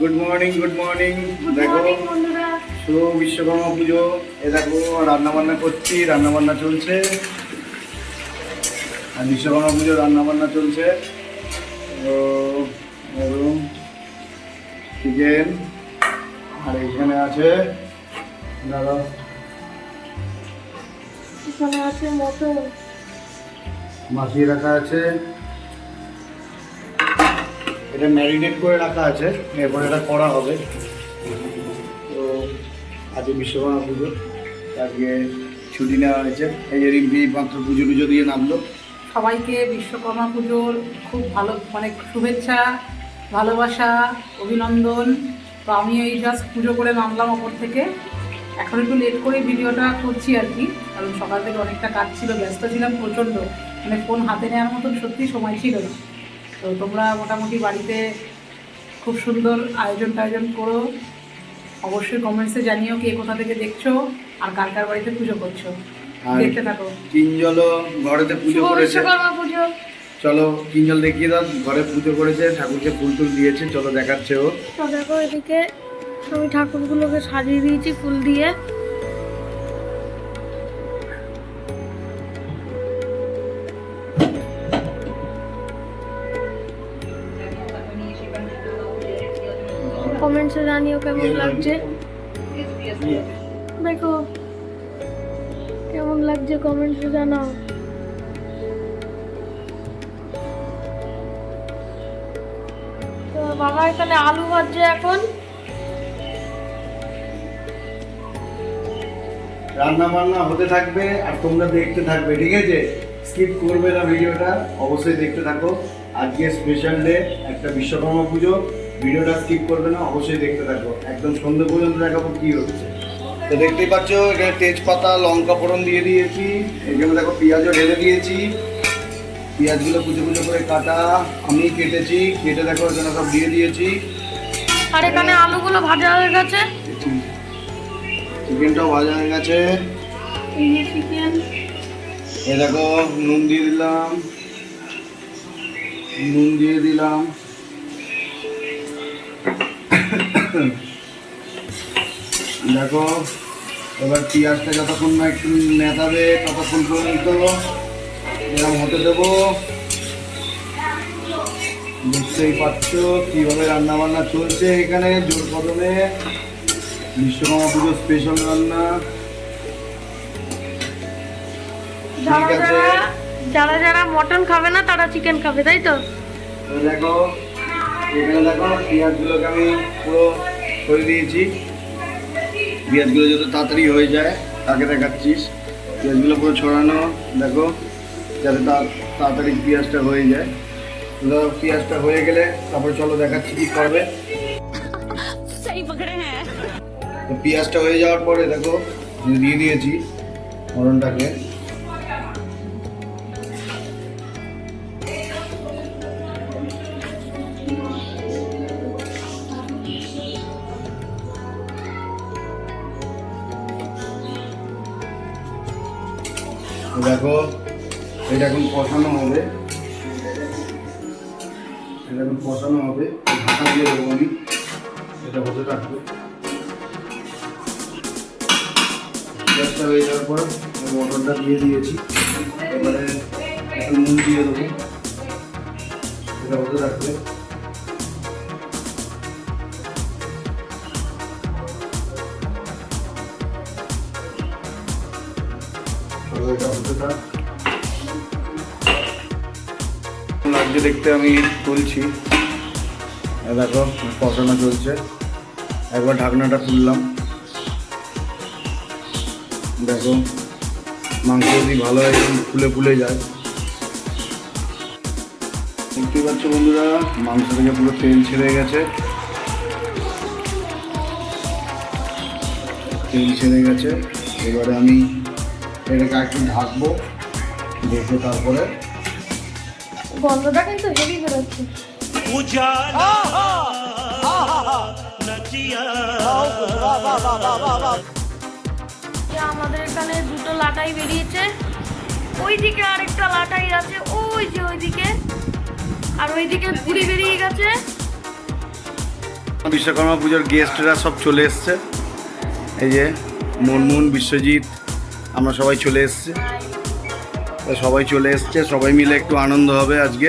Good morning good morning দেখো শুভ বিশ্বকর্মা পুজো। এ দেখো রান্না বান্না করছি রান্না বান্না চলছে। আর বিশ্বকর্মা পুজো রান্না বান্না চলছে চিকেন আর এখানে আছে দাদা। এখানে আছে মটন। মাখিয়ে রাখা আছে। এটা ম্যারিনেট করে রাখা আছে, এরপর এটা করা হবে। তো আজকে বিশ্বকর্মা পুজো, আজকে ছুটি নেওয়া হয়েছে। এই যে রিম্পি মাত্র পুজো টুজো দিয়ে নামলো। সবাইকে বিশ্বকর্মা পুজোর খুব ভালো মানে শুভেচ্ছা, ভালোবাসা, অভিনন্দন। তো আমি এই জাস্ট পুজো করে নামলাম ওপর থেকে। এখন একটু লেট করে ভিডিওটা করছি আর কি, কারণ সকাল থেকে অনেকটা কাজ ছিল, ব্যস্ত ছিলাম প্রচণ্ড। মানে ফোন হাতে নেওয়ার মতন সত্যি সময় ছিল না। তো তোমরা মোটামুটি বাড়িতে খুব সুন্দর আয়োজন টায়োজন করো। অবশ্যই কমেন্টসে জানিও কে কোথা থেকে দেখছ আর কার কার বাড়িতে পুজো করছ। দেখতে থাকো। কিঞ্জলও ঘরেতে পুজো করেছে। পুজো। চলো কিঞ্জল দেখিয়ে দাও ঘরে পুজো করেছে ঠাকুরকে ফুল টুল দিয়েছে চলো দেখাচ্ছে ও। দেখো এদিকে আমি ঠাকুরগুলোকে সাজিয়ে দিয়েছি ফুল দিয়ে। কমেন্টসে জানিও কেমন লাগছে? দেখো, কেমন লাগছে কমেন্টসে জানাও। বাবা, এখানে আলু ভাজছে এখন। রান্না বান্না হতে থাকবে আর তোমরা দেখতে থাকবে, ঠিক আছে? স্কিপ করবে না ভিডিওটা, অবশ্যই দেখতে থাকো। আজকে স্পেশাল ডে একটা বিশ্বকর্মা পুজো। ভিডিওটা স্কিপ করবে না অবশ্যই দেখতে থাকো। একদম সন্ধ্যে পর্যন্ত দেখাবো কি হচ্ছে। তো দেখতেই পাচ্ছ এখানে তেজপাতা লঙ্কা ফোড়ন দিয়ে দিয়েছি। এখানে দেখো পেঁয়াজও ঢেলে দিয়েছি। পেঁয়াজগুলো কুচো কুচো করে কাটা। আমি কেটেছি কেটে দেখো এখানে সব দিয়ে দিয়েছি। আর এখানে আলুগুলো ভাজা হয়ে গেছে? চিকেনটাও ভাজা হয়ে গেছে। এই যে চিকেন। এ দেখো নুন দিয়ে দিলাম। নুন দিয়ে দিলাম। দেখো এবার পেঁয়াজটা যতক্ষণ না একটু নেতাবে ততক্ষণ পর্যন্ত এরকম হতে দেবো। দেখতেই পাচ্ছ কীভাবে রান্না বান্না চলছে এখানে জোর কদমে বিশ্বকর্মা পুজো স্পেশাল রান্না। যারা যারা মটন খাবে না তারা চিকেন খাবে তাই তো? তো দেখো এখানে দেখো পেঁয়াজগুলোকে আমি পুরো করে দিয়েছি। পেঁয়াজগুলো যত তাড়াতাড়ি হয়ে যায় তাকে দেখাচ্ছিস পেঁয়াজগুলো পুরো ছড়ানো দেখো যাতে তাড়াতাড়ি পেঁয়াজটা হয়ে যায়। দেখো, পেঁয়াজটা হয়ে গেলে তারপর চলো দেখাচ্ছি কি করবে। পেঁয়াজটা হয়ে যাওয়ার পরে দেখো দিয়ে দিয়েছি মরণটাকে এটা এখন কষানো হবে, ঢাকা দিয়ে দেবো আমি। এটা হতে থাকবে। গ্যাসটা হয়ে যাওয়ার পর মটরটা দিয়ে দিয়েছি। এবারে একটু নুন দিয়ে দেবো। এটা হতে থাকবে। লাগছে দেখতে আমি তুলছি। দেখো কষানো চলছে। একবার ঢাকনাটা তুললাম। দেখো, মাংস যদি ভালো এরকম ফুলে ফুলে যায়। দেখতে পাচ্ছ বন্ধুরা, মাংস থেকে পুরো তেল ছেড়ে গেছে। তেল ছেড়ে গেছে। এবারে আমি এটাকে একটু ঢাকবো, ঢেকে তারপরে গন্ধটা কিন্তু হেভি বেরোচ্ছে। আমাদের এখানে দুটো লাটাই বেরিয়েছে। ওইদিকে আরেকটা লাটাই আছে ওই যে ওইদিকে। আর ওইদিকে ঘুরি বেরিয়ে গেছে। বিশ্বকর্মা পুজোর গেস্টরা সব চলে এসছে। এই যে মুনমুন বিশ্বজিৎ আমরা সবাই চলে এসছি। সবাই চলে এসছে সবাই মিলে একটু আনন্দ হবে আজকে।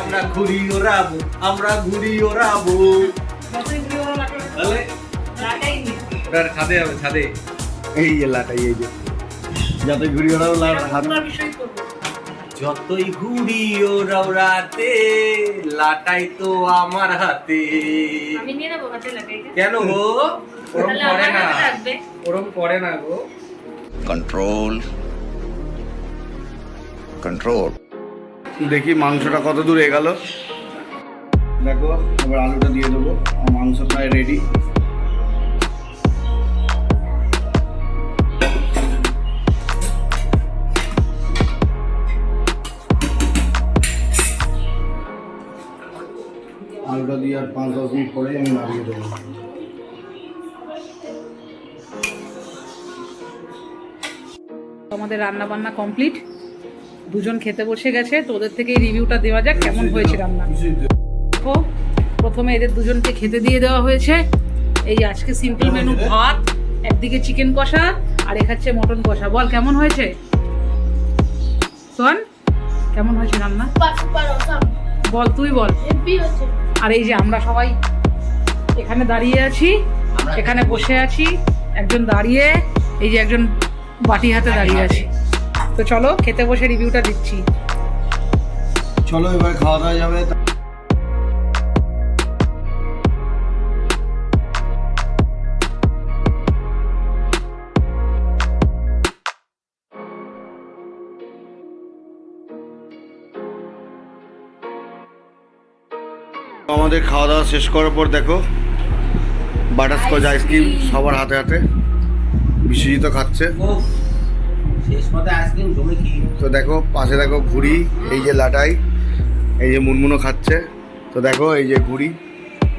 আমরা ঘুরি ওড়াবো আমরা ঘুরি ওড়াবো ছাদে হবে ছাদে। এই যে লাটাই এই যে। যাতে ঘুরি ওরাও হাত যতই ঘুরি ওরাও রাতে লাটাই তো আমার হাতে। কেন গো? ওরম করে না। ওরম করে না গো। Control control. দেখি মাংসটা কত দূর এগেল। দেখো এবার আলুটা দিয়ে দেবো। আমার মাংস প্রায় রেডি আলুটা দিয়ে আর পাঁচ দশ মিনিট পরে আমি নামিয়ে দেবো। আমাদের রান্না বান্না কমপ্লিট। দুজন খেতে বসে গেছে তো ওদের থেকে রিভিউটা দেওয়া যাক কেমন হয়েছে রান্না। দেখো প্রথমে এদের দুজনকে খেতে দিয়ে দেওয়া হয়েছে। এই আজকে সিম্পল মেনু ভাত একদিকে চিকেন কষা আর এখাচ্ছে মটন কষা। বল কেমন হয়েছে? শোন কেমন হয়েছে রান্না? বল তুই বল। আর এই যে আমরা সবাই এখানে দাঁড়িয়ে আছি এখানে বসে আছি একজন দাঁড়িয়ে এই যে একজন বাটি হাতে দাঁড়িয়ে আছে। তো চলো, খেতে বসে রিভিউটা দিচ্ছি। চলো, এবার খাওয়া দাওয়া যাবে। আমাদের খাওয়া দাওয়া শেষ করার পর দেখো, বাটারস্কচ আইসক্রিম সবার হাতে হাতে বিশ্বজিৎ খাচ্ছে। তো দেখো পাশে দেখো ঘুড়ি এই যে লাটাই এই যে মুনমুনো খাচ্ছে। তো দেখো এই যে ঘুড়ি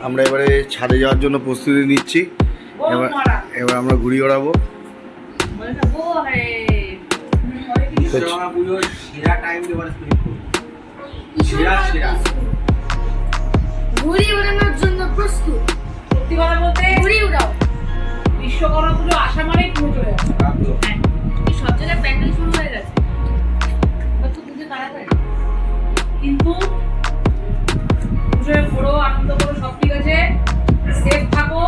আমরা এবারে ছাদে যাওয়ার জন্য প্রস্তুতি নিচ্ছি। এবার এবার আমরা ঘুড়ি ওড়াবো। বিশ্বকর্মা ঘুড়ি জন্য প্রস্তুত। সত্যি কথা বলতে ঘুড়ি পুজো আসা চলে যাচ্ছে। প্যান্ডেল শুরু হয়ে গেছে। কিন্তু পুজোয় ঘোরো আনন্দ করো সব ঠিক আছে। সেফ থাকো।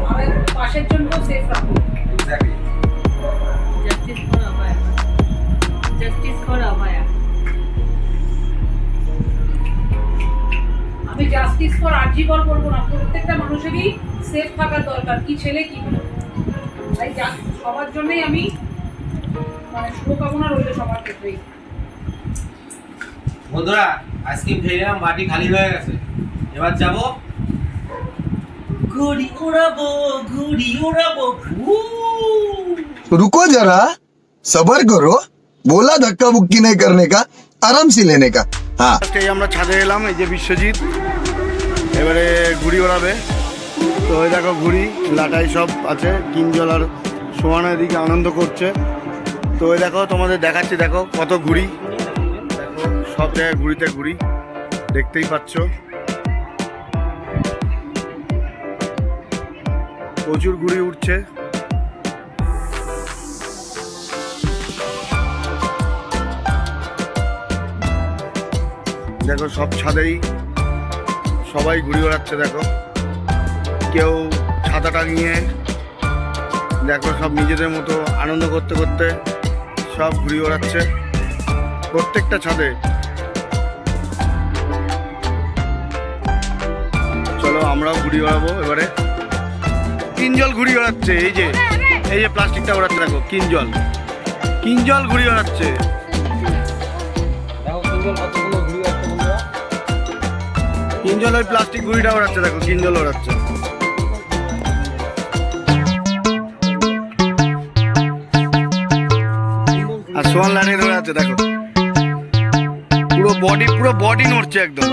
আমাদের পাশের জন্য সেফ রাখো. Justice for Abhaya. Justice for Abhaya. আমি জাস্টিস ফর না। প্রত্যেকটা মানুষেরই সেফ থাকার দরকার কি ছেলে কি তাই সবার জন্যই আমি মানে শুভকামনা রইল সবার ক্ষেত্রেই বন্ধুরা আইসক্রিম খেয়ে নিলাম বাটি খালি হয়ে গেছে এবার যাবো ঘুড়ি উড়াবো ঘুড়ি উড়াবো ঘু रुको जरा सबर करो बोला धक्का बुक्की नहीं करने का आराम से लेने का हाँ First এই আমরা ছাদে এলাম এই যে বিশ্বজিৎ এবারে ঘুড়ি ওড়াবে তো ওই দেখো ঘুড়ি লাটাই সব আছে কিঞ্জল আর সোহানা এদিকে আনন্দ করছে তো দেখো, তোমাদের দেখাচ্ছি, দেখো কত ঘুড়ি। দেখো সব জায়গায় ঘুড়িতে ঘুড়ি, দেখতেই পাচ্ছ। প্রচুর ঘুড়ি উঠছে। দেখো, সব ছাদেই সবাই ঘুড়ি ওড়াচ্ছে, দেখো। কেউ ছাতা নিয়ে, দেখো, সব নিজেদের মতো আনন্দ করতে করতে সব ঘুড়ি ওড়াচ্ছে প্রত্যেকটা ছাদে। চলো আমরাও ঘুড়ি ওড়াবো এবারে। কিঞ্জল ঘুড়ি ওড়াচ্ছে এই যে এই যে প্লাস্টিকটা ওড়াচ্ছে দেখো কিঞ্জল কিঞ্জল ঘুড়ি ওড়াচ্ছে। কিঞ্জল ওই প্লাস্টিক ঘুড়িটা ওড়াচ্ছে দেখো কিঞ্জল ওড়াচ্ছে। ওড়াচ্ছে দেখো। পুরো বডি পুরো বডি নড়ছে একদম।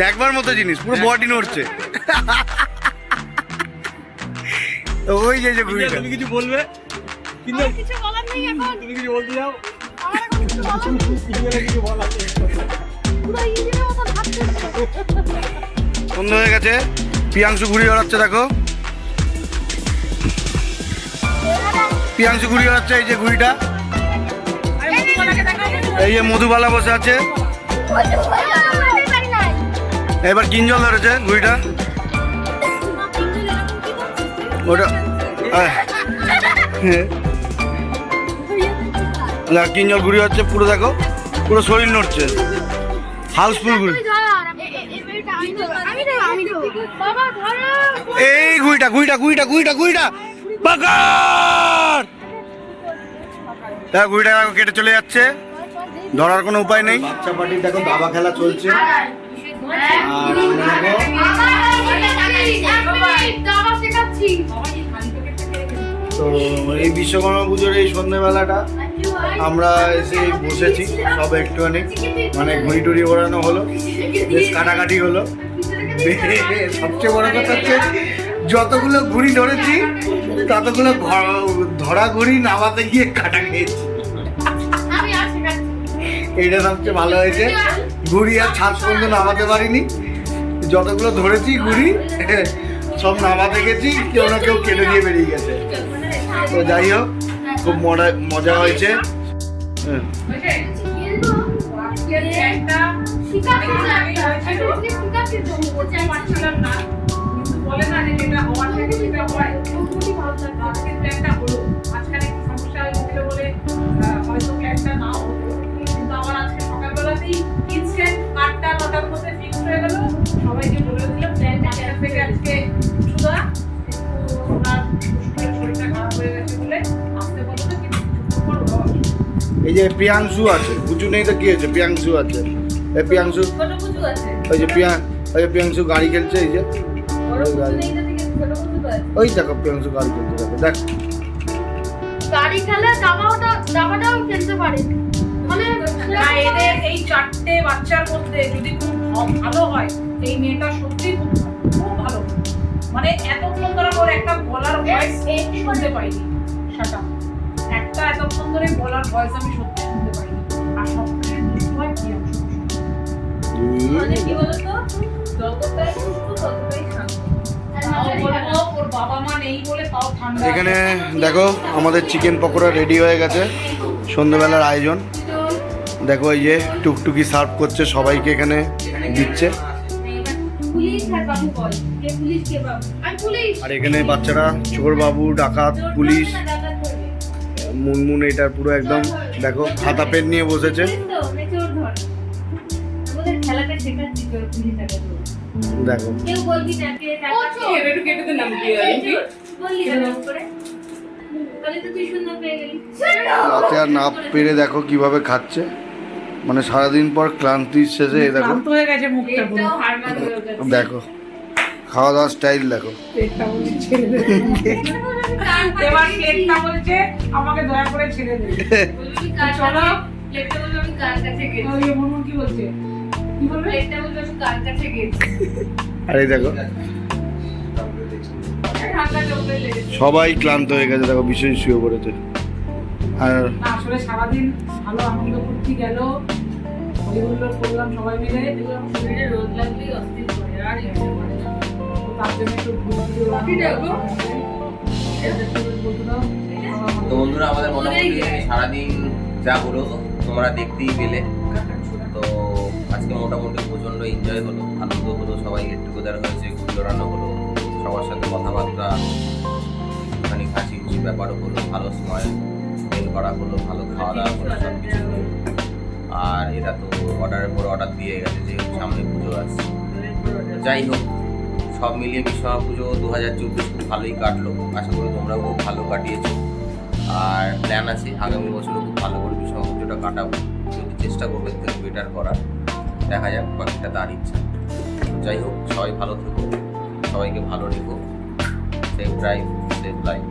দেখবার মতো জিনিস পুরো বডি নড়ছে। ওই যে যে তুমি কিছু বলবে? কিছু বলার নেই এখন। তুমি কিছু বলতে যাও আমার কিছু বলার নেই। কিছু বলার নেই। পুরো ইঞ্জিনের মতন হাত সন্ধ্যা হয়ে গেছে। পিয়াংশু ঘুরি বেড়াচ্ছে, দেখো। পিয়াংশু ঘুরি বেড়াচ্ছে, এই যে ঘুড়িটা। এই যে মধুবালা বসে আছে। এবার কিঞ্জল ধরেছে ঘুড়িটা। ওটা কিঞ্জল ঘুরি হচ্ছে পুরো দেখো, পুরো শরীর নড়ছে। হাউসফুল ঘুরি এই ঘুইটা ঘুইটা ঘুইটা ঘুইটা ঘুইটা পাকার তা ঘুইটা কেটে চলে যাচ্ছে। ধরার কোনো উপায় নেই। বাচ্চা পার্টির দেখো দাবা খেলা চলছে। আর তো এই বিশ্বকর্মা পুজোর এই সন্ধ্যেবেলাটা আমরা এসে বসেছি সব একটুখানি। মানে ঘুড়ি টুড়ি ওড়ানো হলো বেশ কাটাকাটি হলো। সবচেয়ে বড় কথা হচ্ছে যতগুলো ঘুড়ি ধরেছি ততগুলো ধরা ঘুড়ি নামাতে গিয়ে কাটা খেয়েছি এইটা সবচেয়ে ভালো হয়েছে ঘুড়ি আর ছাদ পর্যন্ত নামাতে পারিনি যতগুলো ধরেছি ঘুড়ি সব নামাতে গেছি কেউ না কেউ কেটে দিয়ে বেরিয়ে গেছে তো যাই হোক খুব মজা মজা হয়েছে হ্যাঁ। সবাইকে বলে। এই যে প্রিয়াংশু আছে পুজো নেই তো কি হয়েছে প্রিয়াংশু আছে এই প্রিয়াংশু ওই যে প্রিয়া ওই যে প্রিয়াংশু গাড়ি খেলছে এই যে। ওই দেখো প্রিয়াংশু গাড়ি খেলছে দেখো দেখ। গাড়ি খেলে দাবাটা দাবাটাও খেলতে পারে। মানে না এদের এই চারটে বাচ্চার মধ্যে যদি খুব ভালো হয় এই মেয়েটা সত্যি খুব ভালো, মানে এতক্ষণ ধরে ওর একটা গলার ভয়েস শুনতে পাইনি। শাটা। একটা এতক্ষণ ধরে গলার ভয়েস আমি সত্যি শুনতে পাইনি। আর প্রিয়াংশু মানে কি বলতো যতটাই ততটাই এখানে দেখো আমাদের চিকেন পকোড়া রেডি হয়ে গেছে। সন্ধ্যেবেলার আয়োজন। দেখো এই যে টুকটুকি সার্ভ করছে সবাইকে এখানে দিচ্ছে। আর এখানে বাচ্চারা চোর বাবু ডাকাত পুলিশ মুনমুন এটার পুরো একদম দেখো খাতা পেন নিয়ে বসেছে। দেখো। কেউ বলবি না কে টাকা কেটে বললি না করে। তো তুই শূন্য পেয়ে গেলি। রাতে আর না পেরে দেখো কীভাবে খাচ্ছে। মানে সারাদিন পর ক্লান্তির শেষে দেখো। ক্লান্ত হয়ে গেছে মুখটা পুরো। দেখো। খাওয়া দাওয়ার স্টাইল দেখো আমাকে দয়া করে ছেড়ে দে। বলবি কার চলো। প্লেটটা বলবি আমি কার কাছে গেছি ওই মুনমুন কি বলছে? আর এই দেখো। সবাই ক্লান্ত হয়ে গেছে দেখো ভীষণ শুয়ে পড়েছে। আর আসলে সারাদিন ভালো আনন্দ ফুর্তি গেল। হরিবল্লভ করলাম সবাই মিলে। শরীরে রোদ লাগলেই অস্থির করে আর করে না। তো তার জন্য একটু ঘুরে ঘুরে তো বন্ধুরা আমাদের মোটামুটি সারাদিন যা হলো তোমরা দেখতেই পেলে। আজকে মোটামুটি প্রচণ্ড এনজয় হলো, আনন্দ হলো, সবাই গেট টুগেদার হয়েছে ঘুরে বেড়ানো হলো, সবার সাথে কথাবার্তা খানি হাসি খুশি ব্যাপারও হলো, ভালো সময় স্পেন্ড করা হলো, ভালো খাওয়া দাওয়া হলো সব কিছু আর এরা তো অর্ডারের পর অর্ডার দিয়ে গেছে, যে সামনে পুজো আসছে যাই হোক, সব মিলিয়ে বিশ্বকর্মা পুজো দু হাজার চব্বিশ খুব ভালোই কাটলো, আশা করি তোমরাও খুব ভালো কাটিয়েছো। আর প্ল্যান আছে, আগামী বছরও খুব ভালো করে বিশ্বকর্মা পুজোটা কাটাবো চেষ্টা করব বেটার করার। দেখা যাক বাকিটা তার ইচ্ছা। যাই হোক সবাই ভালো থেকো সবাইকে ভালো রেখো। সেফ ড্রাইভ সেফ লাইফ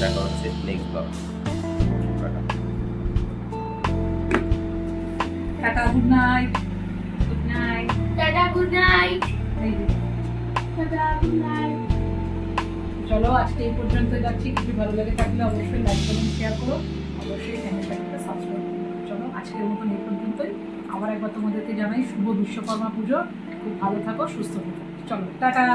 দেখা হচ্ছে next blog tata. Good night good night tata good night tata good night চলো আজকে এই পর্যন্ত যাচ্ছি। কিছু ভালো লেগে থাকলে অবশ্যই লাইক করুন শেয়ার করো। অবশ্যই চ্যানেলটাকে সাবস্ক্রাইব করুন চলো আজকের মতন এই পর্যন্তই। আবার একবার তোমাদেরকে জানাই শুভ বিশ্বকর্মা পুজো। খুব ভালো থাকো সুস্থ থাকো। চলো টাটা!